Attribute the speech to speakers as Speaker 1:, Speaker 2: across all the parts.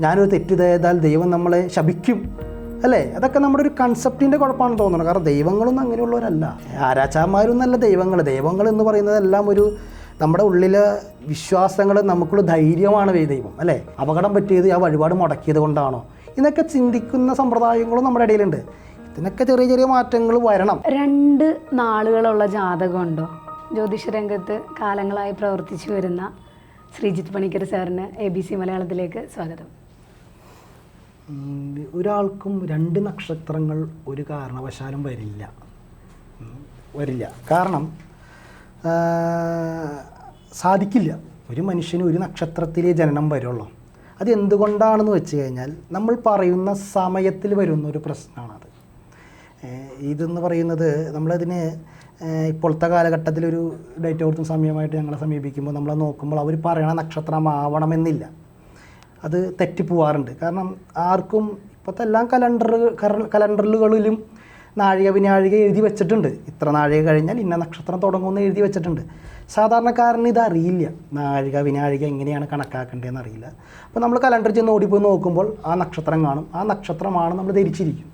Speaker 1: ഞാനൊരു തെറ്റ് ചെയ്താൽ ദൈവം നമ്മളെ ശപിക്കും അല്ലേ? അതൊക്കെ നമ്മുടെ ഒരു കൺസെപ്റ്റിന്റെ കുഴപ്പമാണെന്ന് തോന്നുന്നത് കാരണം ദൈവങ്ങളൊന്നും അങ്ങനെയുള്ളവരല്ല. ആരാച്ചാന്മാരൊന്നല്ല ദൈവങ്ങൾ ദൈവങ്ങൾ എന്ന് പറയുന്നതെല്ലാം ഒരു നമ്മുടെ ഉള്ളിലെ വിശ്വാസങ്ങൾ നമുക്കുള്ള ധൈര്യമാണ് ദൈവം അല്ലേ? അപകടം പറ്റിയത് ആ വഴിപാട് മുടക്കിയത് കൊണ്ടാണോ? ഇതൊക്കെ ചിന്തിക്കുന്ന സമ്പ്രദായങ്ങളും നമ്മുടെ ഇടയിലുണ്ട്. ഇതിനൊക്കെ ചെറിയ ചെറിയ മാറ്റങ്ങൾ വരണം.
Speaker 2: രണ്ട് നാളുകളുള്ള ജാതകമുണ്ടോ ജ്യോതിഷ രംഗത്ത് കാലങ്ങളായി പ്രവർത്തിച്ചു വരുന്ന ശ്രീജിത്ത് പണിക്കർ സാറിന് എ ബി സി മലയാളത്തിലേക്ക് സ്വാഗതം.
Speaker 1: ഒരാൾക്കും രണ്ട് നക്ഷത്രങ്ങൾ ഒരു കാരണവശാലും വരില്ല. വരില്ല. കാരണം സാധിക്കില്ല. ഒരു മനുഷ്യന് ഒരു നക്ഷത്രത്തിലേ ജനനം വരുള്ളൂ. അത് എന്തുകൊണ്ടാണെന്ന് വെച്ച് കഴിഞ്ഞാൽ നമ്മൾ പറയുന്ന സമയത്തിൽ വരുന്ന ഒരു പ്രശ്നമാണത് ഇതെന്ന് പറയുന്നത് നമ്മളതിന് ഇപ്പോഴത്തെ ഇപ്പോഴത്തെ കാലഘട്ടത്തിലൊരു ഡേറ്റ് കൊടുത്ത സമയമായിട്ട് ഞങ്ങളെ സമീപിക്കുമ്പോൾ നമ്മൾ നോക്കുമ്പോൾ അവർ പറയണ നക്ഷത്രമാവണമെന്നില്ല. അത് തെറ്റിപ്പോവാറുണ്ട് കാരണം ആർക്കും ഇപ്പോഴത്തെ എല്ലാ കലണ്ടർ കലണ്ടറുകളിലും നാഴിക വിനാഴിക എഴുതി വെച്ചിട്ടുണ്ട്. ഇത്ര നാഴിക കഴിഞ്ഞാൽ ഇന്ന നക്ഷത്രം തുടങ്ങുമെന്ന് എഴുതി വെച്ചിട്ടുണ്ട്. സാധാരണക്കാരന് ഇത് അറിയില്ല. നാഴിക വിനാഴിക എങ്ങനെയാണ് കണക്കാക്കേണ്ടതെന്ന് അറിയില്ല. അപ്പോൾ നമ്മൾ കലണ്ടർ ചെന്ന് ഓടിപ്പോയി നോക്കുമ്പോൾ ആ നക്ഷത്രം കാണും. ആ നക്ഷത്രമാണ് നമ്മൾ ധരിച്ചിരിക്കും.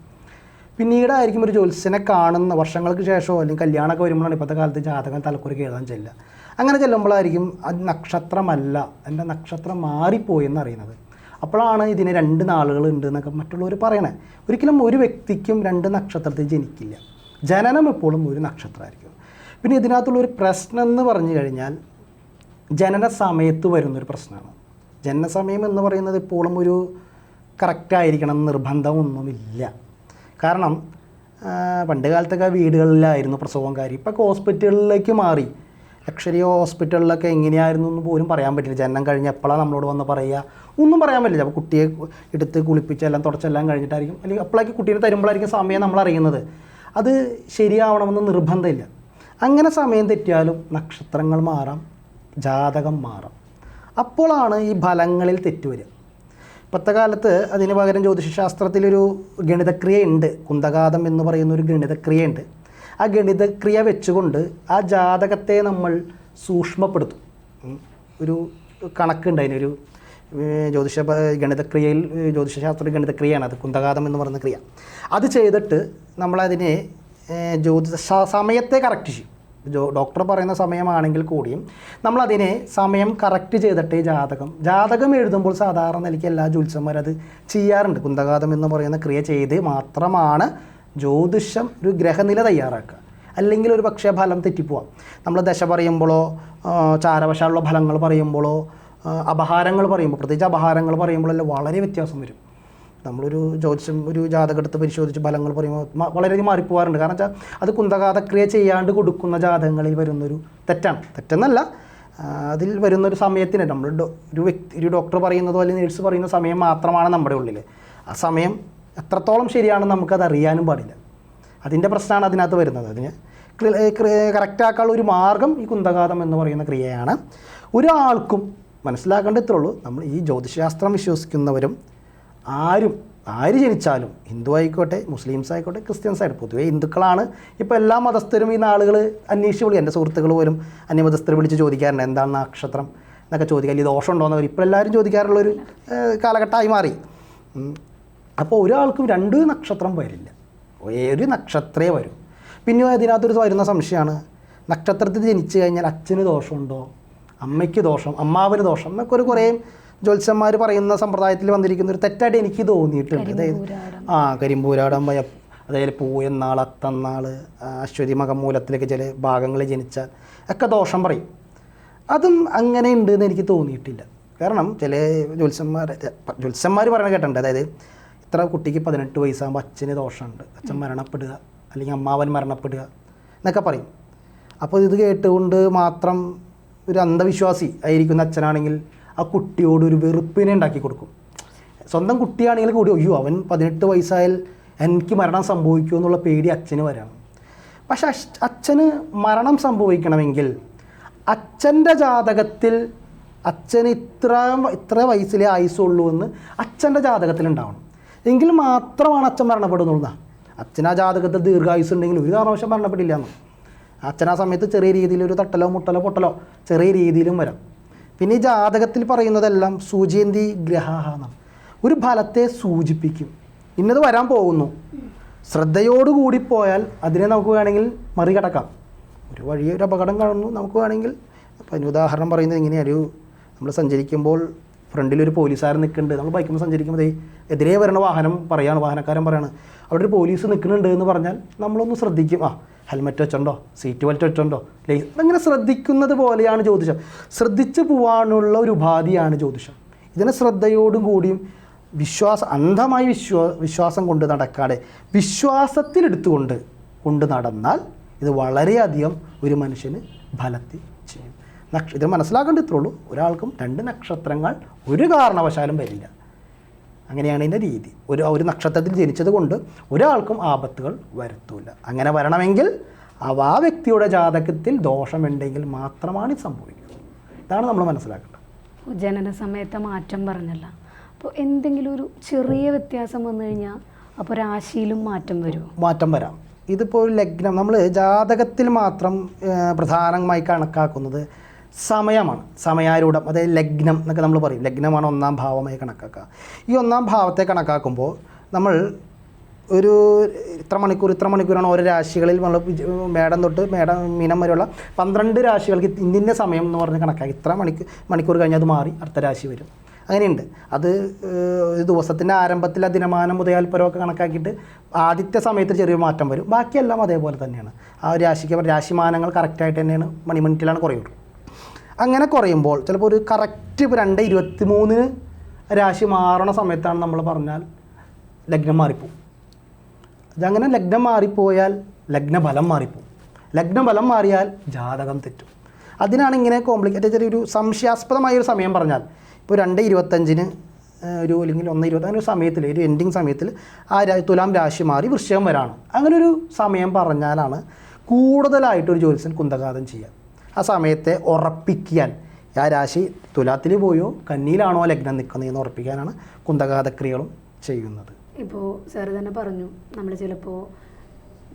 Speaker 1: പിന്നീടായിരിക്കും ഒരു ജ്യോത്സ്യനെ കാണുന്ന വർഷങ്ങൾക്ക് ശേഷമോ അല്ലെങ്കിൽ കല്യാണമൊക്കെ വരുമ്പോഴാണ് ഇപ്പോഴത്തെ കാലത്ത് ജാതകം തലക്കുറിക്ക് കേൾക്കാൻ ചെല്ലുക. അങ്ങനെ ചെല്ലുമ്പോഴായിരിക്കും അത് നക്ഷത്രമല്ല എന്റെ നക്ഷത്രം മാറിപ്പോയി എന്നറിയുന്നത് അപ്പോഴാണ് ഇതിന് രണ്ട് നാളുകൾ ഉണ്ട് എന്നൊക്കെ മറ്റുള്ളവർ പറയണേ. ഒരിക്കലും ഒരു വ്യക്തിക്കും രണ്ട് നക്ഷത്രത്തിൽ ജനിക്കില്ല. ജനനം എപ്പോഴും ഒരു നക്ഷത്രമായിരിക്കും. പിന്നെ ഇതിനകത്തുള്ള ഒരു പ്രശ്നം എന്ന് പറഞ്ഞു കഴിഞ്ഞാൽ ജനന സമയത്ത് വരുന്നൊരു പ്രശ്നമാണ്. ജനന സമയം എന്ന് പറയുന്നത് എപ്പോഴും ഒരു കറക്റ്റായിരിക്കണം നിർബന്ധമൊന്നുമില്ല കാരണം പണ്ട് കാലത്തൊക്കെ വീടുകളിലായിരുന്നു പ്രസവം കാര്യം. ഇപ്പോൾ ഹോസ്പിറ്റലിലേക്ക് മാറി ലക്ഷറി ഹോസ്പിറ്റലിലൊക്കെ എങ്ങനെയായിരുന്നു എന്ന് പോലും പറയാൻ പറ്റില്ല. ജനനം കഴിഞ്ഞ് എപ്പോഴാണ് നമ്മളോട് വന്ന് പറയുക? ഒന്നും പറയാൻ പറ്റില്ല. അപ്പോൾ കുട്ടിയെ എടുത്ത് കുളിപ്പിച്ചെല്ലാം തുടച്ചെല്ലാം കഴിഞ്ഞിട്ടായിരിക്കും. അല്ലെങ്കിൽ അപ്പോഴേക്ക് കുട്ടീനെ തരുമ്പോഴായിരിക്കും സമയം നമ്മൾ അറിയുന്നത്. അത് ശരിയാവണമെന്ന് നിർബന്ധമില്ല. അങ്ങനെ സമയം തെറ്റിയാലും നക്ഷത്രങ്ങൾ മാറാം ജാതകം മാറാം. അപ്പോഴാണ് ഈ ഫലങ്ങളിൽ തെറ്റ് വരിക. ഇപ്പോഴത്തെ കാലത്ത് അതിന് പകരം ജ്യോതിഷശാസ്ത്രത്തിലൊരു ഗണിതക്രിയ ഉണ്ട്. കുന്തകാതം എന്ന് പറയുന്ന ഒരു ഗണിതക്രിയ ഉണ്ട്. ആ ഗണിതക്രിയ വെച്ചുകൊണ്ട് ആ ജാതകത്തെ നമ്മൾ സൂക്ഷ്മപ്പെടുത്തും. ഒരു കണക്കുണ്ട് അതിനൊരു ജ്യോതിഷ ഗണിതക്രിയയിൽ ജ്യോതിഷശാസ്ത്ര ഗണിതക്രിയയാണ് അത് കുന്തകാതം എന്ന് പറയുന്ന ക്രിയ. അത് ചെയ്തിട്ട് നമ്മളതിനെ ജ്യോതിഷ സമയത്തെ കറക്റ്റ് ചെയ്യും. ഡോക്ടർ പറയുന്ന സമയമാണെങ്കിൽ കൂടിയും നമ്മളതിനെ സമയം കറക്റ്റ് ചെയ്തിട്ട് ജാതകം ജാതകം എഴുതുമ്പോൾ സാധാരണ നിലയ്ക്ക് എല്ലാ ജ്യോത്സ്യന്മാരും അത് ചെയ്യാറുണ്ട്. കുന്തകാതം എന്ന് പറയുന്ന ക്രിയ ചെയ്ത് മാത്രമാണ് ജ്യോതിഷം ഒരു ഗ്രഹനില തയ്യാറാക്കുക. അല്ലെങ്കിൽ ഒരു പക്ഷേ ഫലം തെറ്റിപ്പോവാം. നമ്മൾ ദശ പറയുമ്പോഴോ ചാരവശാലുള്ള ഫലങ്ങൾ പറയുമ്പോഴോ അപഹാരങ്ങൾ പറയുമ്പോൾ പ്രത്യേകിച്ച് അപഹാരങ്ങൾ പറയുമ്പോഴെല്ലാം വളരെ വ്യത്യാസം വരും. നമ്മളൊരു ജ്യോതിഷം ഒരു ജാതകെടുത്ത് പരിശോധിച്ച് ഫലങ്ങൾ പറയുമ്പോൾ വളരെയധികം മാറിപ്പോവാറുണ്ട്. കാരണം വെച്ചാൽ അത് കുന്തകാതക്രിയ ചെയ്യാണ്ട് കൊടുക്കുന്ന ജാതകങ്ങളിൽ വരുന്നൊരു തെറ്റാണ്. തെറ്റെന്നല്ല അതിൽ വരുന്നൊരു സമയത്തിന് നമ്മൾ ഒരു വ്യക്തി ഒരു ഡോക്ടർ പറയുന്നതോ അല്ലെങ്കിൽ നേഴ്സ് പറയുന്ന സമയം മാത്രമാണ് നമ്മുടെ ഉള്ളിൽ ആ സമയം എത്രത്തോളം ശരിയാണെന്ന് നമുക്കത് അറിയാനും പാടില്ല. അതിന്റെ പ്രശ്നമാണ് അതിനകത്ത് വരുന്നത്. അതിന് കറക്റ്റാക്കാനുള്ള ഒരു മാർഗം ഈ കുന്തഘാതം എന്ന് പറയുന്ന ക്രിയയാണ്. ഒരാൾക്കും മനസ്സിലാക്കേണ്ട ഇത്രേ ഉള്ളൂ. നമ്മൾ ഈ ജ്യോതിശാസ്ത്രം വിശ്വസിക്കുന്നവരും ആരും ആര് ജനിച്ചാലും ഹിന്ദു ആയിക്കോട്ടെ മുസ്ലിംസ് ആയിക്കോട്ടെ ക്രിസ്ത്യൻസ് ആയിട്ട് പൊതുവേ ഹിന്ദുക്കളാണ്. ഇപ്പോൾ എല്ലാ മതസ്ഥരും ഈ നാളുകൾ അന്വേഷിച്ച് വിളി എന്റെ സുഹൃത്തുക്കൾ പോലും അന്യമതസ്ഥർ വിളിച്ച് ചോദിക്കാറുണ്ട് എന്താണ് നക്ഷത്രം? എന്നൊക്കെ ചോദിക്കുക അല്ലെങ്കിൽ ദോഷം എന്നവർ ഇപ്പോൾ എല്ലാവരും ചോദിക്കാറുള്ളൊരു കാലഘട്ടമായി മാറി. അപ്പോൾ ഒരാൾക്കും രണ്ട് നക്ഷത്രം വരില്ല. ഒരു നക്ഷത്രേ വരും. പിന്നെ അതിനകത്തൊരു വരുന്ന സംശയമാണ്. നക്ഷത്രത്തിൽ ജനിച്ചു കഴിഞ്ഞാൽ അച്ഛന് ദോഷമുണ്ടോ? അമ്മയ്ക്ക് ദോഷം അമ്മാവിന് ദോഷം എന്നൊക്കെ ഒരു കുറേ ജ്യോത്സ്യന്മാർ പറയുന്ന സമ്പ്രദായത്തിൽ വന്നിരിക്കുന്ന ഒരു തെറ്റായിട്ട് എനിക്ക് തോന്നിയിട്ടുണ്ട്. അതായത് ആ കരിമ്പൂരാടം വയ അതായത് പൂയെന്നാൾ അത്തന്നാൾ അശ്വതി മകമൂലത്തിലേക്ക് ചില ഭാഗങ്ങളിൽ ജനിച്ചാൽ ഒക്കെ ദോഷം പറയും. അതും അങ്ങനെ ഉണ്ട് എന്ന് എനിക്ക് തോന്നിയിട്ടില്ല. കാരണം ചില ജ്യോത്സ്യന്മാർ ജ്യോത്സ്യന്മാർ പറയണ കേട്ടിട്ടുണ്ട്. അതായത് ഇത്ര കുട്ടിക്ക് പതിനെട്ട് വയസ്സാകുമ്പോൾ അച്ഛന് ദോഷമുണ്ട്. അച്ഛൻ മരണപ്പെടുക അല്ലെങ്കിൽ അമ്മാവൻ മരണപ്പെടുക എന്നൊക്കെ പറയും. അപ്പോൾ ഇത് കേട്ടുകൊണ്ട് മാത്രം ഒരു അന്ധവിശ്വാസി ആയിരിക്കുന്ന അച്ഛനാണെങ്കിൽ ആ കുട്ടിയോട് ഒരു വെറുപ്പിനെ ഉണ്ടാക്കി കൊടുക്കും. സ്വന്തം കുട്ടിയാണെങ്കിൽ കൂടി അയ്യോ അവൻ പതിനെട്ട് വയസ്സായാൽ എനിക്ക് മരണം സംഭവിക്കുമോ എന്നുള്ള പേടി അച്ഛന് വരാം. പക്ഷെ അച്ഛന് മരണം സംഭവിക്കണമെങ്കിൽ അച്ഛന്റെ ജാതകത്തിൽ അച്ഛന് ഇത്ര ഇത്ര വയസ്സിലേ ആയുസുള്ളൂ എന്ന് അച്ഛന്റെ ജാതകത്തിൽ ഉണ്ടാവണം എങ്കിൽ മാത്രമാണ് അച്ഛൻ മരണപ്പെടുന്നുള്ളൂ അച്ഛനാ ജാതകത്തിൽ ദീർഘായുസ് ഉണ്ടെങ്കിൽ ഒരു കാരണവശം മരണപ്പെടില്ല എന്ന്. അച്ഛൻ ആ സമയത്ത് ചെറിയ രീതിയിൽ ഒരു തട്ടലോ മുട്ടലോ പൊട്ടലോ ചെറിയ രീതിയിലും വരാം. പിന്നെ ഈ ജാതകത്തിൽ പറയുന്നതെല്ലാം സൂചിയന്തി ഗ്രഹാഹാന്നാണ് ഒരു ഫലത്തെ സൂചിപ്പിക്കും. ഇന്നത് വരാൻ പോകുന്നു. ശ്രദ്ധയോടുകൂടി പോയാൽ അതിനെ നമുക്ക് വേണമെങ്കിൽ മറികടക്കാം. ഒരു വഴി ഒരു അപകടം കാണുന്നു നമുക്ക് വേണമെങ്കിൽ. അപ്പം അതിന് ഉദാഹരണം പറയുന്നത് ഇങ്ങനെയാണ് ഒരു നമ്മൾ സഞ്ചരിക്കുമ്പോൾ ഫ്രണ്ടിൽ ഒരു പോലീസുകാരൻ നിൽക്കുന്നുണ്ട്. നമ്മൾ ബൈക്കുമ്പോൾ സഞ്ചരിക്കുമ്പോൾ എതിരെ വരുന്ന വാഹനം പറയാണ് വാഹനക്കാരൻ പറയാണ്. അവിടെ ഒരു പോലീസ് നിൽക്കുന്നുണ്ട് എന്ന് പറഞ്ഞാൽ നമ്മളൊന്ന് ശ്രദ്ധിക്കും. ആ ഹെൽമെറ്റ് വെച്ചുണ്ടോ? സീറ്റ് ബെൽറ്റ് വെച്ചുണ്ടോ? ലൈ അങ്ങനെ ശ്രദ്ധിക്കുന്നത് പോലെയാണ് ജ്യോതിഷം ശ്രദ്ധിച്ചു പോകാനുള്ള ഒരു ഉപാധിയാണ് ജ്യോതിഷം ഇതിനെ ശ്രദ്ധയോടും കൂടിയും വിശ്വാസം അന്ധമായി വിശ്വാ വിശ്വാസം കൊണ്ട് നടക്കാതെ വിശ്വാസത്തിലെടുത്തുകൊണ്ട് കൊണ്ട് നടന്നാൽ ഇത് വളരെയധികം ഒരു മനുഷ്യന് ഫലത്തിൽ ചെയ്യും. നക്ഷ ഇത് മനസ്സിലാക്കേണ്ട ഇത്രേ ഉള്ളൂ. ഒരാൾക്കും രണ്ട് നക്ഷത്രങ്ങൾ ഒരു കാരണവശാലും വരില്ല. അങ്ങനെയാണ് ഇതിന്റെ രീതി. ഒരു ഒരു നക്ഷത്രത്തിൽ ജനിച്ചത് കൊണ്ട് ഒരാൾക്കും ആപത്തുകൾ വരുത്തൂല. അങ്ങനെ വരണമെങ്കിൽ അവ ആ വ്യക്തിയുടെ ജാതകത്തിൽ ദോഷമുണ്ടെങ്കിൽ മാത്രമാണ് ഇത് സംഭവിക്കുന്നത് ഇതാണ് നമ്മൾ മനസ്സിലാക്കേണ്ടത്.
Speaker 2: ജനന സമയത്തെ മാറ്റം പറഞ്ഞല്ല. അപ്പോൾ എന്തെങ്കിലും ഒരു ചെറിയ വ്യത്യാസം വന്നു കഴിഞ്ഞാൽ അപ്പോൾ രാശിയിലും മാറ്റം വരും.
Speaker 1: മാറ്റം വരാം. ഇതിപ്പോൾ ലഗ്നം നമ്മൾ ജാതകത്തിൽ മാത്രം പ്രധാനമായി കണക്കാക്കുന്നത് സമയമാണ്. സമയാരൂഢം അതായത് ലഗ്നം എന്നൊക്കെ നമ്മൾ പറയും. ലഗ്നമാണ് ഒന്നാം ഭാവമായി കണക്കാക്കുക. ഈ ഒന്നാം ഭാവത്തെ കണക്കാക്കുമ്പോൾ നമ്മൾ ഒരു ഇത്ര മണിക്കൂർ ഇത്ര മണിക്കൂറാണ് ഓരോ രാശികളിൽ നമ്മൾ മേടം തൊട്ട് മേടം മീനം വരെയുള്ള പന്ത്രണ്ട് രാശികൾക്ക് ഇന്ന സമയം എന്ന് പറഞ്ഞ് കണക്കാക്കി. ഇത്ര മണിക്കൂർ മണിക്കൂർ കഴിഞ്ഞാൽ അത് മാറി അടുത്ത രാശി വരും. അങ്ങനെയുണ്ട്. അത് ഒരു ദിവസത്തിന്റെ ആരംഭത്തിൽ ആ ദിനമാനം ഉദയാൽപരമൊക്കെ കണക്കാക്കിയിട്ട് ആദ്യത്തെ സമയത്ത് ചെറിയ മാറ്റം വരും. ബാക്കിയെല്ലാം അതേപോലെ തന്നെയാണ്. ആ രാശിക്ക് രാശിമാനങ്ങൾ കറക്റ്റായിട്ട് തന്നെയാണ് മണിമിനിറ്റിലാണ് കുറയുള്ളൂ. അങ്ങനെ കുറയുമ്പോൾ ചിലപ്പോൾ ഒരു കറക്റ്റ് ഇപ്പോൾ രണ്ട് ഇരുപത്തി മൂന്നിന് രാശി മാറണ സമയത്താണ് നമ്മൾ പറഞ്ഞാൽ ലഗ്നം മാറിപ്പോവും. അതങ്ങനെ ലഗ്നം മാറിപ്പോയാൽ ലഗ്നബലം മാറിപ്പോവും. ലഗ്നബലം മാറിയാൽ ജാതകം തെറ്റും. അതിനാണ് ഇങ്ങനെ കോംപ്ലിക്കേറ്റഡ് ചെറിയൊരു സംശയാസ്പദമായ ഒരു സമയം പറഞ്ഞാൽ ഇപ്പോൾ രണ്ട് ഇരുപത്തഞ്ചിന് ഒരു അല്ലെങ്കിൽ ഒന്ന് ഇരുപത്തി അങ്ങനെ ഒരു സമയത്തിൽ ഒരു എൻഡിങ് സമയത്തിൽ ആ തുലാം രാശി മാറി വൃശ്ചികം വരാണ്. അങ്ങനെ ഒരു സമയം പറഞ്ഞാലാണ് കൂടുതലായിട്ടൊരു ജ്യോത്സ്യൻ കുന്തഘാതം ചെയ്യുക ആ സമയത്തെ ഉറപ്പിക്കാൻ. ആ രാശി തുലാത്തിൽ പോയോ കന്നിയിലാണോ ലഗ്നം നിൽക്കുന്നതെന്ന് ഉറപ്പിക്കാനാണ് കുന്തകാതക്രിയകളും ചെയ്യുന്നത്.
Speaker 2: ഇപ്പോൾ സാറ് തന്നെ പറഞ്ഞു നമ്മൾ ചിലപ്പോൾ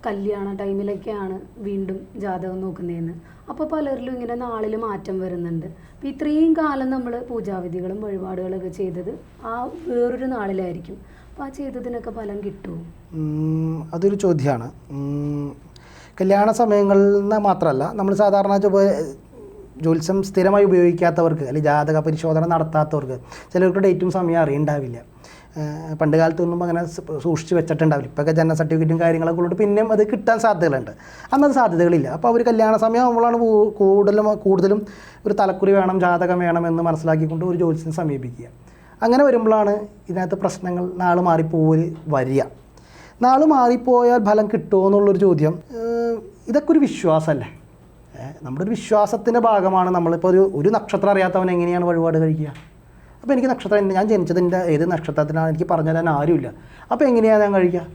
Speaker 2: കല്യാണ ടൈമിലൊക്കെയാണ് വീണ്ടും ജാതകം നോക്കുന്നതെന്ന്. അപ്പോൾ പലരിലും ഇങ്ങനെ നാളിൽ മാറ്റം വരുന്നുണ്ട്. അപ്പോൾ ഇത്രയും കാലം നമ്മൾ പൂജാവിധികളും വഴിപാടുകളൊക്കെ ചെയ്തത് ആ വേറൊരു നാളിലായിരിക്കും. അപ്പോൾ ആ ചെയ്തതിനൊക്കെ ഫലം കിട്ടുമോ
Speaker 1: അതൊരു ചോദ്യമാണ്. കല്യാണ സമയങ്ങളിൽ നിന്ന് മാത്രമല്ല നമ്മൾ സാധാരണ ജ്യോത്സ്യം സ്ഥിരമായി ഉപയോഗിക്കാത്തവർക്ക് അല്ലെങ്കിൽ ജാതക പരിശോധന നടത്താത്തവർക്ക് ചിലർക്ക് ഡേറ്റും സമയം അറിയണ്ടാവില്ല. പണ്ട് കാലത്ത് ഒന്നും അങ്ങനെ സൂക്ഷിച്ച് വെച്ചിട്ടുണ്ടാവില്ല. ഇപ്പോഴൊക്കെ ജനന സർട്ടിഫിക്കറ്റും കാര്യങ്ങളൊക്കെ ഉള്ളതുകൊണ്ട് പിന്നെയും അത് കിട്ടാൻ സാധ്യതകളുണ്ട്. അന്നത് സാധ്യതകളില്ല. അപ്പോൾ അവർ കല്യാണ സമയം ആകുമ്പോഴാണ് കൂടുതലും കൂടുതലും ഒരു തലക്കുറി വേണം ജാതകം വേണം എന്ന് മനസ്സിലാക്കിക്കൊണ്ട് ഒരു ജ്യോത്സ്യനെ സമീപിക്കുക. അങ്ങനെ വരുമ്പോഴാണ് ഇതിനകത്ത് പ്രശ്നങ്ങൾ നാൾ മാറിപ്പോയി വരിക. നാൾ മാറിപ്പോയാൽ ഫലം കിട്ടുമോ എന്നുള്ളൊരു ചോദ്യം. ഇതൊക്കെ ഒരു വിശ്വാസമല്ലേ? നമ്മുടെ ഒരു വിശ്വാസത്തിന്റെ ഭാഗമാണ് നമ്മളിപ്പോൾ ഒരു ഒരു നക്ഷത്രം അറിയാത്തവൻ എങ്ങനെയാണ് വഴിപാട് കഴിക്കുക? അപ്പോൾ എനിക്ക് നക്ഷത്രം ഞാൻ ജനിച്ചതിന്റെ ഏത് നക്ഷത്രത്തിനാണ് എനിക്ക് പറഞ്ഞു തരാൻ ആരുമില്ല. അപ്പോൾ എങ്ങനെയാണ് ഞാൻ കഴിക്കുക?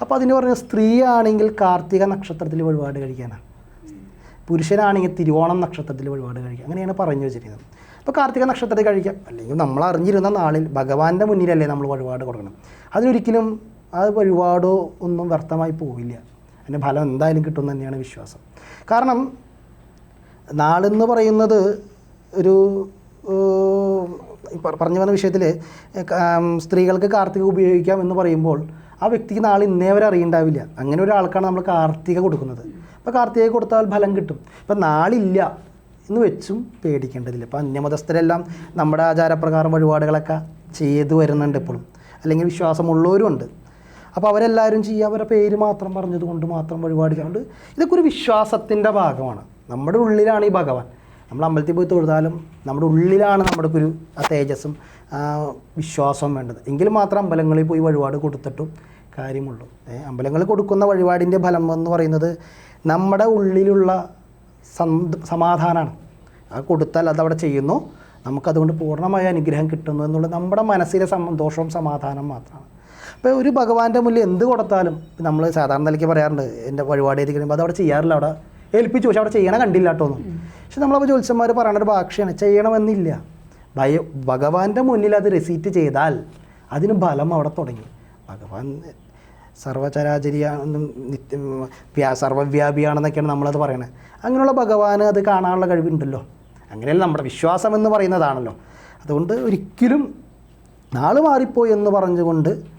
Speaker 1: അപ്പോൾ അതിന് പറഞ്ഞ സ്ത്രീ ആണെങ്കിൽ കാർത്തിക നക്ഷത്രത്തിൽ വഴിപാട് കഴിക്കാനാണ്. പുരുഷനാണെങ്കിൽ തിരുവോണം നക്ഷത്രത്തിൽ വഴിപാട് കഴിക്കുക. അങ്ങനെയാണ് പറഞ്ഞു വെച്ചിരിക്കുന്നത്. അപ്പോൾ കാർത്തിക നക്ഷത്രത്തിൽ കഴിക്കാം അല്ലെങ്കിൽ നമ്മൾ അറിഞ്ഞിരുന്ന നാളിൽ ഭഗവാന്റെ മുന്നിലല്ലേ നമ്മൾ വഴിപാട് കൊടുക്കണം. അതിലൊരിക്കലും ആ വഴിപാടോ ഒന്നും വ്യർത്ഥമായി പോവില്ല. അതിന്റെ ഫലം എന്തായാലും കിട്ടും തന്നെയാണ് വിശ്വാസം. കാരണം നാളെന്ന് പറയുന്നത് ഒരു പറഞ്ഞു വന്ന വിഷയത്തിൽ സ്ത്രീകൾക്ക് കാർത്തിക ഉപയോഗിക്കാം എന്ന് പറയുമ്പോൾ ആ വ്യക്തിക്ക് നാളെ ഇന്നേ വരെ അറിയണ്ടാവില്ല. അങ്ങനെ ഒരാൾക്കാണ് നമ്മൾ കാർത്തിക കൊടുക്കുന്നത്. അപ്പോൾ കാർത്തിക കൊടുത്താൽ ഫലം കിട്ടും. ഇപ്പം നാളില്ല എന്ന് വെച്ചും പേടിക്കേണ്ടതില്ല. ഇപ്പോൾ അന്യമതസ്ഥരെല്ലാം നമ്മുടെ ആചാരപ്രകാരം വഴിപാടുകളൊക്കെ ചെയ്തു വരുന്നുണ്ട് ഇപ്പോഴും. അല്ലെങ്കിൽ വിശ്വാസമുള്ളവരും ഉണ്ട്. അപ്പോൾ അവരെല്ലാവരും ചെയ്യുക അവരുടെ പേര് മാത്രം പറഞ്ഞത് കൊണ്ട് മാത്രം വഴിപാട് ചെയ്യാണ്ട് ഇതൊക്കെ ഒരു വിശ്വാസത്തിന്റെ ഭാഗമാണ്. നമ്മുടെ ഉള്ളിലാണ് ഈ ഭഗവാൻ. നമ്മൾ അമ്പലത്തിൽ പോയി തൊഴുതാലും നമ്മുടെ ഉള്ളിലാണ് നമ്മുടെ ഒരു ആ തേജസ്സും വിശ്വാസവും വേണ്ടത്. എങ്കിൽ മാത്രം അമ്പലങ്ങളിൽ പോയി വഴിപാട് കൊടുത്തിട്ടും കാര്യമുള്ളൂ. അമ്പലങ്ങളിൽ കൊടുക്കുന്ന വഴിപാടിന്റെ ഫലം എന്ന് പറയുന്നത് നമ്മുടെ ഉള്ളിലുള്ള സമാധാനമാണ് അത് കൊടുത്താൽ അതവിടെ ചെയ്യുന്നു. നമുക്കതുകൊണ്ട് പൂർണമായ അനുഗ്രഹം കിട്ടുന്നു എന്നുള്ളത് നമ്മുടെ മനസ്സിലെ സന്തോഷവും സമാധാനം മാത്രമാണ്. അപ്പോൾ ഒരു ഭഗവാന്റെ മുന്നിൽ എന്ത് കൊടുത്താലും നമ്മൾ സാധാരണ നിലയ്ക്ക് പറയാറുണ്ട് എന്റെ വഴിപാട് എഴുതി കഴിയുമ്പോൾ അതവിടെ ചെയ്യാറില്ല അവിടെ ഏൽപ്പിച്ചു പക്ഷെ അവിടെ ചെയ്യണം കണ്ടില്ല കേട്ടോന്നും പക്ഷെ നമ്മളപ്പോൾ ജ്യോത്സ്യന്മാർ പറയുന്ന ഒരു ഭാഷയാണ് ചെയ്യണമെന്നില്ല. ഭയ ഭഗവാന്റെ മുന്നിൽ അത് റെസീറ്റ് ചെയ്താൽ അതിന് ബലം അവിടെ തുടങ്ങി. ഭഗവാൻ സർവചരാചരിയാണെന്നും നിത്യം വ്യാ സർവവ്യാപിയാണെന്നൊക്കെയാണ് നമ്മളത് പറയണത് അങ്ങനെയുള്ള ഭഗവാൻ അത് കാണാനുള്ള കഴിവുണ്ടല്ലോ. അങ്ങനെയല്ല നമ്മുടെ വിശ്വാസം എന്ന് പറയുന്നതാണല്ലോ. അതുകൊണ്ട് ഒരിക്കലും നാൾ മാറിപ്പോയി എന്ന് പറഞ്ഞുകൊണ്ട്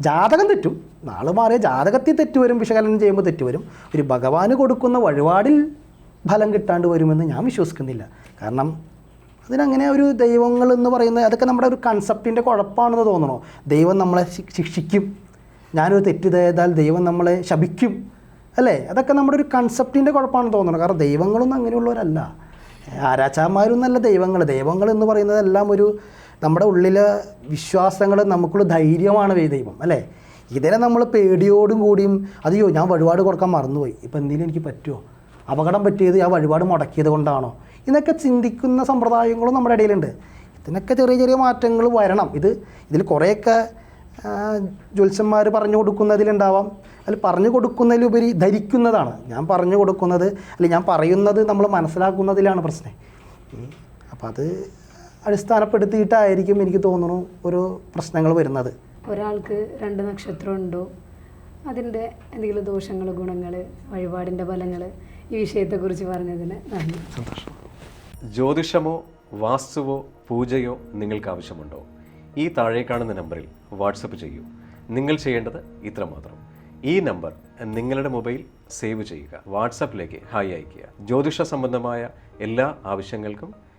Speaker 1: ജാതകം തെറ്റും. നാൾ മാറിയ ജാതകത്തിൽ തെറ്റ് വരും വിശകലനം ചെയ്യുമ്പോൾ തെറ്റ് വരും. ഒരു ഭഗവാന് കൊടുക്കുന്ന വഴിപാടിൽ ഫലം കിട്ടാണ്ട് വരുമെന്ന് ഞാൻ വിശ്വസിക്കുന്നില്ല. കാരണം അതിനങ്ങനെ ഒരു ദൈവങ്ങൾ എന്ന് പറയുന്നത് അതൊക്കെ നമ്മുടെ ഒരു കൺസെപ്റ്റിന്റെ കുഴപ്പമാണെന്ന് തോന്നണോ? ദൈവം നമ്മളെ ശിക്ഷിക്കും. ഞാനൊരു തെറ്റ് ചെയ്താൽ ദൈവം നമ്മളെ ശപിക്കും. അല്ലേ? അതൊക്കെ നമ്മുടെ ഒരു കൺസെപ്റ്റിന്റെ കുഴപ്പമാണെന്ന് തോന്നണം? കാരണം ദൈവങ്ങളൊന്നും അങ്ങനെയുള്ളവരല്ല. ആരാച്ചാന്മാരൊന്നല്ല ദൈവങ്ങൾ. ദൈവങ്ങൾ എന്ന് പറയുന്നതെല്ലാം ഒരു നമ്മുടെ ഉള്ളിലെ വിശ്വാസങ്ങൾ നമുക്കുള്ള ധൈര്യമാണ് ദൈവം അല്ലേ? ഇതിനെ നമ്മൾ പേടിയോടും കൂടിയും അതെയോ ഞാൻ വഴിപാട് കൊടുക്കാൻ മറന്നുപോയി. ഇപ്പം എന്തെങ്കിലും എനിക്ക് പറ്റുമോ? അപകടം പറ്റിയത് ആ വഴിപാട് മുടക്കിയത് കൊണ്ടാണോ? ഇതൊക്കെ ചിന്തിക്കുന്ന സമ്പ്രദായങ്ങളും നമ്മുടെ ഇടയിലുണ്ട്. ഇതിനൊക്കെ ചെറിയ ചെറിയ മാറ്റങ്ങൾ വരണം. ഇത് ഇതിൽ കുറേയൊക്കെ ജ്യോത്സ്യന്മാർ പറഞ്ഞു കൊടുക്കുന്നതിലുണ്ടാവാം. അതിൽ പറഞ്ഞു കൊടുക്കുന്നതിലുപരി ധരിക്കുന്നതാണ്. ഞാൻ പറഞ്ഞു കൊടുക്കുന്നത് അല്ലെങ്കിൽ ഞാൻ പറയുന്നത് നമ്മൾ മനസ്സിലാക്കുന്നതിലാണ് പ്രശ്നം. അപ്പോൾ അത് അടിസ്ഥാനപ്പെടുത്തിയിട്ടായിരിക്കും എനിക്ക് തോന്നുന്നു ഒരു പ്രശ്നങ്ങൾ വരുന്നത്.
Speaker 2: ഒരാൾക്ക് രണ്ട് നക്ഷത്രം ഉണ്ടോ? അതിന്റെ എന്തെങ്കിലും ദോഷങ്ങൾ ഗുണങ്ങൾ വഴിപാടിന്റെ ഫലങ്ങൾ ഈ വിഷയത്തെക്കുറിച്ച് പറഞ്ഞതിന് നന്ദി.
Speaker 1: സന്തോഷം.
Speaker 3: ജ്യോതിഷമോ വാസ്തുവോ പൂജയോ നിങ്ങൾക്ക് ആവശ്യമുണ്ടോ? ഈ താഴെ കാണുന്ന നമ്പറിൽ വാട്സപ്പ് ചെയ്യൂ. നിങ്ങൾ ചെയ്യേണ്ടത് ഇത്രമാത്രം. ഈ നമ്പർ നിങ്ങളുടെ മൊബൈൽ സേവ് ചെയ്യുക. വാട്സപ്പിലേക്ക് ഹായ് അയയ്ക്കുക. ജ്യോതിഷ സംബന്ധമായ എല്ലാ ആവശ്യങ്ങൾക്കും